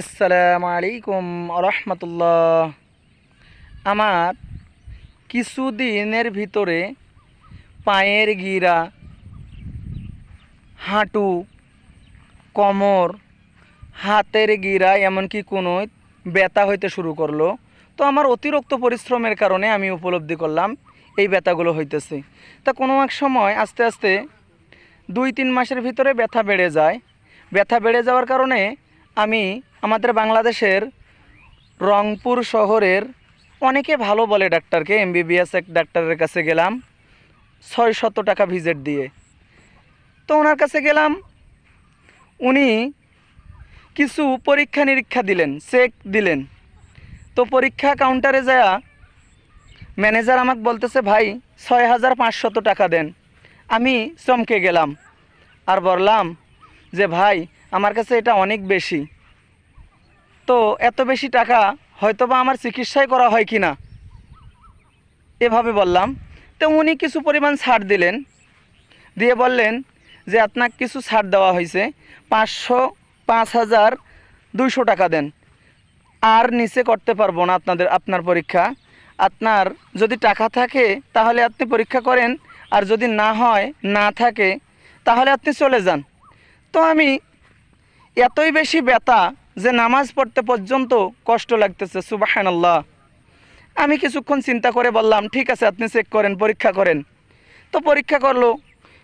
আসসালামু আলাইকুম রহমতুল্লাহ আমার কিছুদিনের ভিতরে পায়ের গিরা, হাঁটু, কোমর, হাতের গিরা, এমনকি কোনো ব্যথা হইতে শুরু করল। তো আমার অতিরিক্ত পরিশ্রমের কারণে আমি উপলব্ধি করলাম এই ব্যথাগুলো হইতেছে। তা কোনো এক সময় আস্তে আস্তে দুই তিন মাসের ভিতরে ব্যথা বেড়ে যায়। ব্যথা বেড়ে যাওয়ার কারণে আমি আমাদের বাংলাদেশের রংপুর শহরের অনেকে ভালো বলে ডাক্তারকে এমবিবিএস এক ডাক্তারের কাছে গেলাম ছয় শত টাকা ভিজিট দিয়ে। তো ওনার কাছে গেলাম, উনি কিছু পরীক্ষা নিরীক্ষা দিলেন, চেক দিলেন। তো পরীক্ষা কাউন্টারে যায়া ম্যানেজার আমাকে বলতেছে, ভাই ছয় হাজার পাঁচশত টাকা দেন। আমি চমকে গেলাম আর বললাম যে, ভাই আমার কাছে এটা অনেক বেশি। তো এত বেশি টাকা হয়তোবা আমার চিকিৎসাই করা হয় কি না এভাবে বললাম। তো উনি কিছু পরিমাণ ছাড় দিলেন। দিয়ে বললেন যে আপনাকে কিছু ছাড় দেওয়া হয়েছে। পাঁচশো, পাঁচ হাজার দুইশো টাকা দেন। আর নিচে করতে পারব না আপনাদের, আপনার পরীক্ষা। আপনার যদি টাকা থাকে তাহলে আপনি পরীক্ষা করেন। আর যদি না হয়, না থাকে, তাহলে আপনি চলে যান। তো আমি এতই বেশি ব্যথা যে নামাজ পড়তে পর্যন্ত কষ্ট লাগতেছে সুবাহান আল্লাহ আমি কিছুক্ষণ চিন্তা করে বললাম, ঠিক আছে, আপনি চেক করেন, পরীক্ষা করেন। তো পরীক্ষা করল।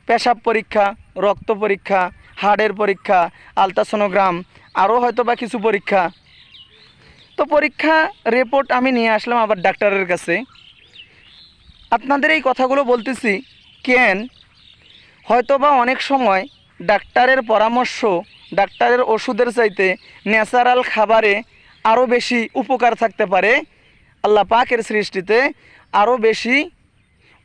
পেশাব পরীক্ষা, রক্ত পরীক্ষা হার্টের পরীক্ষা, আলট্রাসোনোগ্রাম, আরও হয়তো বা কিছু পরীক্ষা। তো পরীক্ষা রিপোর্ট আমি নিয়ে আসলাম আবার ডাক্তারের কাছে। আপনাদের এই কথাগুলো বলতেছি কেন? হয়তোবা অনেক সময় ডাক্তারের পরামর্শ ডাক্তারের ওষুধের চাইতে ন্যাচারাল খাবারে আরও বেশি উপকার থাকতে পারে। আল্লাহ পাকের সৃষ্টিতে আরও বেশি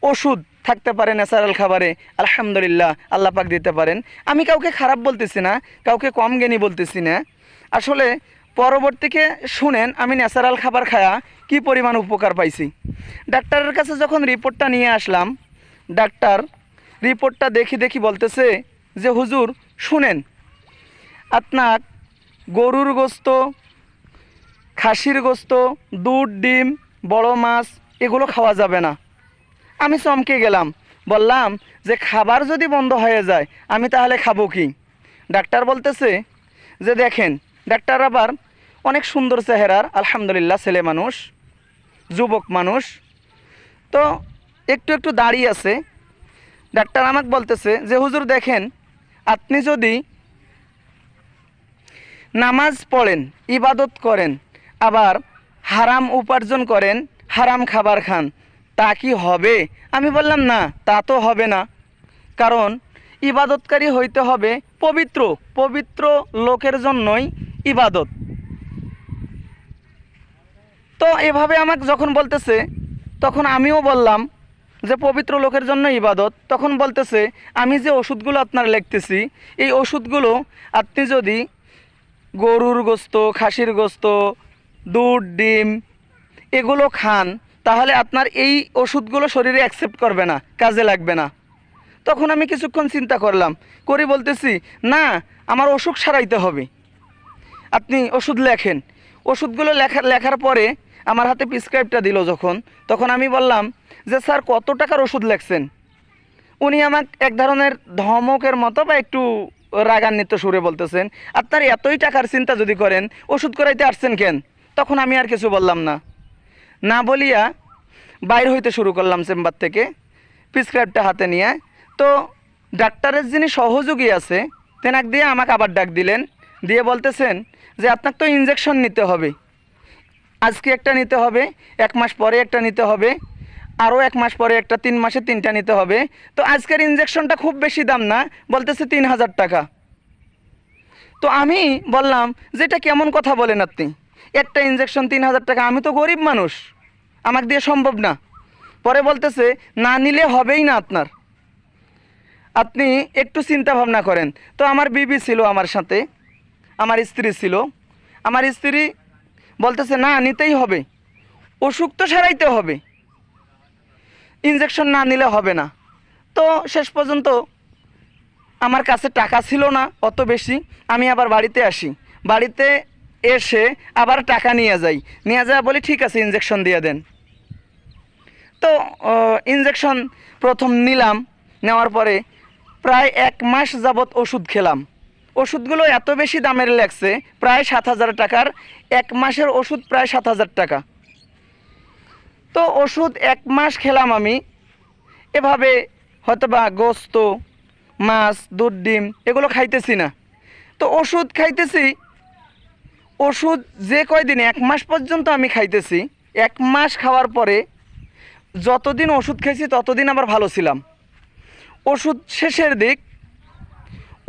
ওষুধ থাকতে পারে ন্যাচারাল খাবারে। আলহামদুলিল্লাহ, আল্লাহ পাক দিতে পারেন। আমি কাউকে খারাপ বলতেছি না, কাউকে কম জ্ঞানী বলতেছি না। আসলে পরবর্তীকে শুনেন, আমি ন্যাচারাল খাবার খায়া কি পরিমাণ উপকার পাইছি। ডাক্তারের কাছে যখন রিপোর্টটা নিয়ে আসলাম, ডাক্তার রিপোর্টটা দেখি দেখি বলতেছে যে, হুজুর, শুনেন। আপনার গরুর গোস্ত, খাসির গোস্ত, দুধ, ডিম, বড় মাছ, এগুলো খাওয়া যাবে না। আমি চমকে গেলাম। বললাম যে খাবার যদি বন্ধ হয়ে যায়, আমি তাহলে খাব কি? ডাক্তার বলতেছে যে দেখেন, ডাক্তার আবার অনেক সুন্দর চেহারার, আলহামদুলিল্লাহ, ছেলে মানুষ, যুবক মানুষ। তো একটু একটু দাঁড়িয়ে আছে। ডাক্তার আমাকে বলতেছে যে, হুজুর দেখেন, আপনি যদি নামাজ পড়েন, ইবাদত করেন, আবার হারাম উপার্জন করেন, হারাম খাবার খান। তা কি হবে? আমি বললাম, না, তা তো হবে না। কারণ ইবাদতকারী হইতে হবে পবিত্র পবিত্র লোকের জন্যই ইবাদত। তো এভাবে আমাকে যখন বলতেছে, তখন আমিও বললাম যে, পবিত্র লোকের জন্য ইবাদত। তখন বলতেছে, আমি যে ওষুধগুলো আপনার লিখতেছি, এই ওষুধগুলো আপনি যদি গরুর গোস্ত, খাসির গোস্ত, দুধ, ডিম, এগুলো খান, তাহলে আপনার এই ওষুধগুলো শরীরে অ্যাকসেপ্ট করবে না, কাজে লাগবে না। তখন আমি কিছুক্ষণ চিন্তা করলাম, করি বলতেছি, না, আমার অসুখ সারাইতে হবে। আপনি ওষুধ লেখেন। ওষুধগুলো লেখা, লেখার পরে আমার হাতে প্রিসক্রাইবটা দিল যখন, তখন আমি বললাম যে, স্যার, কত টাকার ওষুধ লেখছেন? উনি আমাকে এক ধরনের ধমকের মতো বা একটু রাগান্বিত সুরে বলতেছেন, আপনার এতই টাকার চিন্তা যদি করেন, ওষুধ করাইতে আসছেন কেন? তখন আমি আর কিছু বললাম না। না বলিয়া বাইর হইতে শুরু করলাম চেম্বার থেকে, প্রিসক্রাইবটা হাতে নিয়ে। তো ডাক্তারের যিনি সহযোগী আছে, তেনাক দিয়ে আমাকে আবার ডাক দিলেন, দিয়ে বলতেছেন যে, আপনাকে তো ইঞ্জেকশন নিতে হবে। আজকে একটা নিতে হবে, এক মাস পরে একটা নিতে হবে। আরও এক মাস পরে একটা তিন মাসে তিনটা নিতে হবে। তো আজকের ইঞ্জেকশনটা খুব বেশি দাম না, বলতেছে তিন হাজার টাকা। তো আমি বললাম যে এটা কেমন কথা বলেন আপনি? একটা ইঞ্জেকশন তিন হাজার টাকা, আমি তো গরিব মানুষ আমাকে দিয়ে সম্ভব না। পরে বলতেছে, না নিলে হবেই না আপনার। আপনি একটু চিন্তা ভাবনা করেন। তো আমার বিবি ছিল আমার সাথে, আমার স্ত্রী ছিল। আমার স্ত্রী বলতেছে, না, নিতেই হবে। অসুখ তো সারাইতে হবে। ইঞ্জেকশন না নিলে হবে না। তো শেষ পর্যন্ত আমার কাছে টাকা ছিল না, অত বেশি। আমি আবার বাড়িতে আসি। বাড়িতে এসে আবার টাকা নিয়ে যাই। নিয়ে যায় বলি, ঠিক আছে ইঞ্জেকশন দিয়ে দেন। তো ইঞ্জেকশন প্রথম নিলাম। নেওয়ার পরে প্রায় এক মাস যাবৎ ওষুধ খেলাম। ওষুধগুলো এত বেশি দামের লাগছে, প্রায় সাত হাজার টাকার। এক মাসের ওষুধ প্রায় সাত হাজার টাকা। তো ওষুধ এক মাস খেলাম আমি। এভাবে হয়তো বা গোস্ত, মাছ, দুধ, ডিম এগুলো খাইতেছি না। তো ওষুধ খাইতেছি। ওষুধ যে কয়দিন, এক মাস পর্যন্ত আমি খাইতেছি। এক মাস খাওয়ার পরে যতদিন ওষুধ খেয়েছি ততদিন আবার ভালো ছিলাম। ওষুধ শেষের দিক,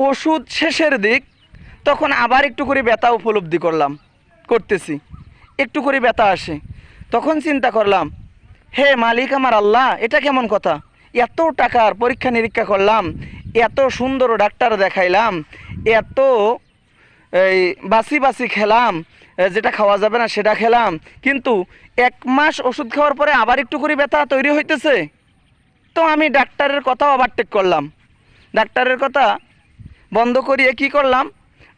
ওষুধ শেষের দিক তখন আবার একটু করে ব্যথা উপলব্ধি করলাম, করতেছি। একটু করে ব্যথা আসে। তখন চিন্তা করলাম, হে মালিক আমার আল্লাহ, এটা কেমন কথা? এত টাকার পরীক্ষা নিরীক্ষা করলাম, এত সুন্দর ডাক্তার দেখাইলাম, এত, এই বাসি বাসি খেলাম যেটা খাওয়া যাবে না সেটা খেলাম, কিন্তু এক মাস ওষুধ খাওয়ার পরে আবার একটু করে ব্যথা তৈরি হইতেছে? তো আমি ডাক্তারের কথাও আবার ওভারটেক করলাম। ডাক্তারের কথা বন্ধ করিয়ে কি করলাম?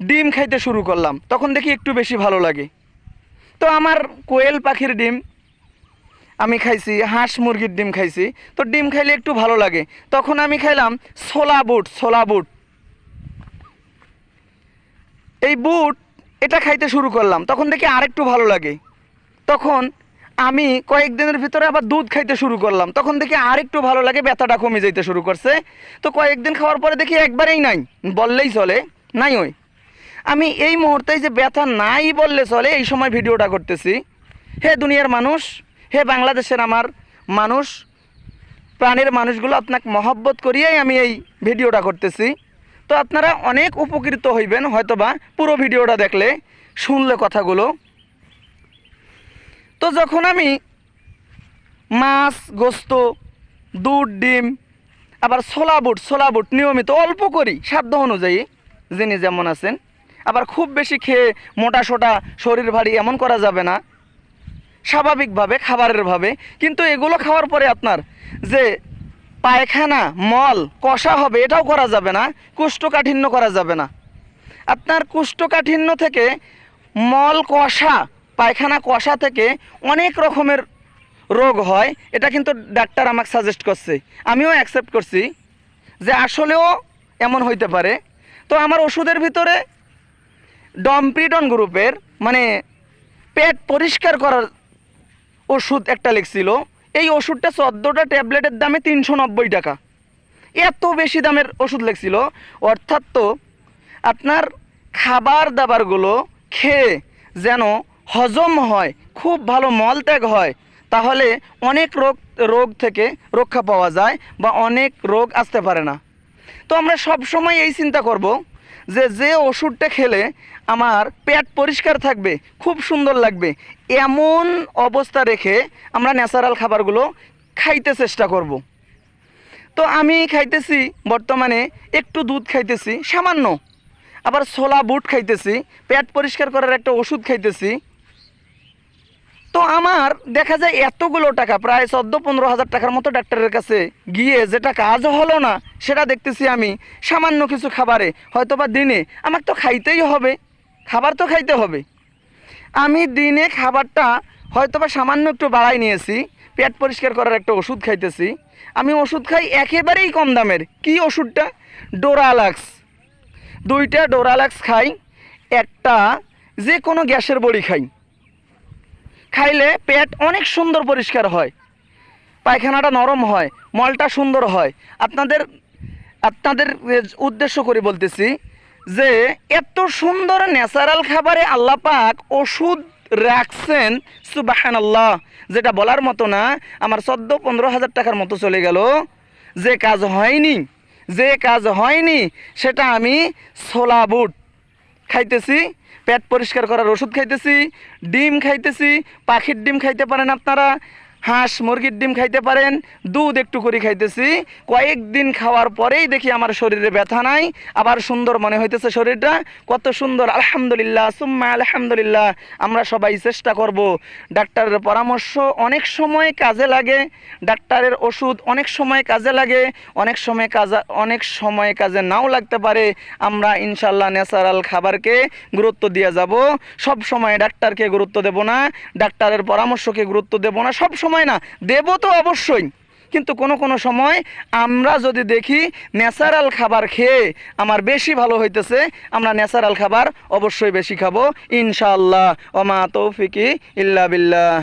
ডিম খাইতে শুরু করলাম। তখন দেখি একটু বেশি ভালো লাগে। তো আমার কোয়েল পাখির ডিম আমি খাইছি, হাঁস মুরগির ডিম খাইছি। তো ডিম খাইলে একটু ভালো লাগে। তখন আমি খাইলাম ছোলা বুট ছোলা বুট। এই বুট, এটা খাইতে শুরু করলাম। তখন দেখি আরেকটু ভালো লাগে। তখন আমি কয়েকদিনের ভিতরে আবার দুধ খাইতে শুরু করলাম। তখন দেখি আরেকটু ভালো লাগে, ব্যথাটা কমে যেতে শুরু করছে। তো কয়েকদিন খাওয়ার পরে দেখি একবারেই নাই। বললেই চলে, নাই ওই। আমি এই মুহূর্তে যে ব্যথা নাই বললে চলে, এই সময় ভিডিওটা করতেছি। হে দুনিয়ার মানুষ, হে বাংলাদেশের আমার মানুষ, প্রাণের মানুষগুলো আপনাকে মহব্বত করিয়াই আমি এই ভিডিওটা করতেছি। তো আপনারা অনেক উপকৃত হইবেন হয়তোবা পুরো ভিডিওটা দেখলে, শুনলে কথাগুলো। তো যখন আমি মাছ, গোস্ত, দুধ, ডিম, আবার ছোলা বুট ছোলা বুট নিয়মিত অল্প করি, সাধ্য অনুযায়ী, যিনি যেমন আছেন আবার খুব বেশি খেয়ে মোটা সোটা শরীর ভারী এমন করা যাবে না। স্বাভাবিকভাবে, খাবারের ভাবে। কিন্তু এগুলো খাওয়ার পরে আপনার যে পায়খানা, মল, কষা হবে, এটাও করা যাবে না। কোষ্ঠকাঠিন্য করা যাবে না। আপনার কোষ্ঠকাঠিন্য থেকে মল কষা, পায়খানা কষা থেকে অনেক রকমের রোগ হয়। এটা কিন্তু ডাক্তার আমাকে সাজেস্ট করছে। আমিও অ্যাকসেপ্ট করছি যে আসলেও এমন হইতে পারে। তো আমার ওষুধের ভিতরে ডমপ্রিডন গ্রুপের মানে পেট পরিষ্কার করার ওষুধ একটা লিখছিল এই ওষুধটা চোদ্দোটা ট্যাবলেটের দামে তিনশো নব্বই টাকা। এত বেশি দামের ওষুধ লিখছিল অর্থাৎ তো আপনার খাবার দাবারগুলো খেয়ে যেন হজম হয়, খুব ভালো মলত্যাগ হয়, তাহলে অনেক রোগ রোগ থেকে রক্ষা পাওয়া যায় বা অনেক রোগ আসতে পারে না। তো আমরা সব সময় এই চিন্তা করব যে যে ওষুধটা খেলে আমার পেট পরিষ্কার থাকবে, খুব সুন্দর লাগবে, এমন অবস্থা রেখে আমরা ন্যাচারাল খাবারগুলো খাইতে চেষ্টা করব। তো আমি খাইতেছি, বর্তমানে একটু দুধ খাইতেছি, সামান্য আবার ছোলা, বুট খাইতেছি, পেট পরিষ্কার করার একটা ওষুধ খাইতেছি তো আমার দেখা যায় এতগুলো টাকা, প্রায় চোদ্দ পনেরো হাজার টাকার মতো ডাক্তারের কাছে গিয়ে যেটা কাজ হলো না, সেটা দেখতেছি আমি সামান্য কিছু খাবারে হয়তো বা দিনে। আমাকে তো খাইতেই হবে, খাবার তো খাইতে হবে। আমি দিনে খাবারটা হয়তো বা সামান্য একটু বাড়াই নিয়েছি, পেট পরিষ্কার করার একটা ওষুধ খাইতেছি। আমি ওষুধ খাই একেবারেই কম দামের। কি ওষুধটা? ডোরালাক্স। দুইটা ডোরালাক্স খাই, একটা যে কোনো গ্যাসের বড়ি খাই। খাইলে পেট অনেক সুন্দর পরিষ্কার হয়। পায়খানাটা নরম হয়, মলটা সুন্দর হয়। আপনাদের আপনাদের উদ্দেশ্য করে বলতেছি যে, এত সুন্দর ন্যাচারাল খাবারে আল্লাহ পাক ওষুধ রাখছেন সুবাহান আল্লাহ যেটা বলার মতো না, আমার চোদ্দ পনেরো হাজার টাকার মতো চলে গেল। যে কাজ হয়নি, যে কাজ হয়নি, সেটা আমি ছোলা বুট খাইতেছি। পেট পরিষ্কার করার ওষুধ খাইতেছি ডিম খাইতেছি পাখির ডিম খাইতে পারেন আপনারা। হাঁস, মুরগির ডিম খাইতে পারেন, দুধ একটু করে খাইতেছি। কয়েকদিন খাওয়ার পরেই দেখি আমার শরীরে ব্যথা নাই, আবার সুন্দর মনে হইতেছে শরীরটা। কত সুন্দর, আলহামদুলিল্লাহ, সুম্মা আলহামদুলিল্লাহ, আমরা সবাই চেষ্টা করব। ডাক্তারের পরামর্শ অনেক সময় কাজে লাগে, ডাক্তারের ওষুধ অনেক সময় কাজে লাগে, অনেক সময় কাজে, অনেক সময় কাজে নাও লাগতে পারে। আমরা ইনশাল্লাহ ন্যাচারাল খাবারকে গুরুত্ব দিয়ে যাব। সব সময় ডাক্তারকে গুরুত্ব দেব না, ডাক্তারের পরামর্শকে গুরুত্ব দেব না, সব সময় না, দেব তো অবশ্যই। কিন্তু কোনো কোনো সময় আমরা যদি দেখি ন্যাচারাল খাবার খেয়ে আমার বেশি ভালো হইতেছে, আমরা ন্যাচারাল খাবার অবশ্যই বেশি খাব ইনশাল্লাহ ওমা তৌফিকি ইল্লা বিল্লাহ।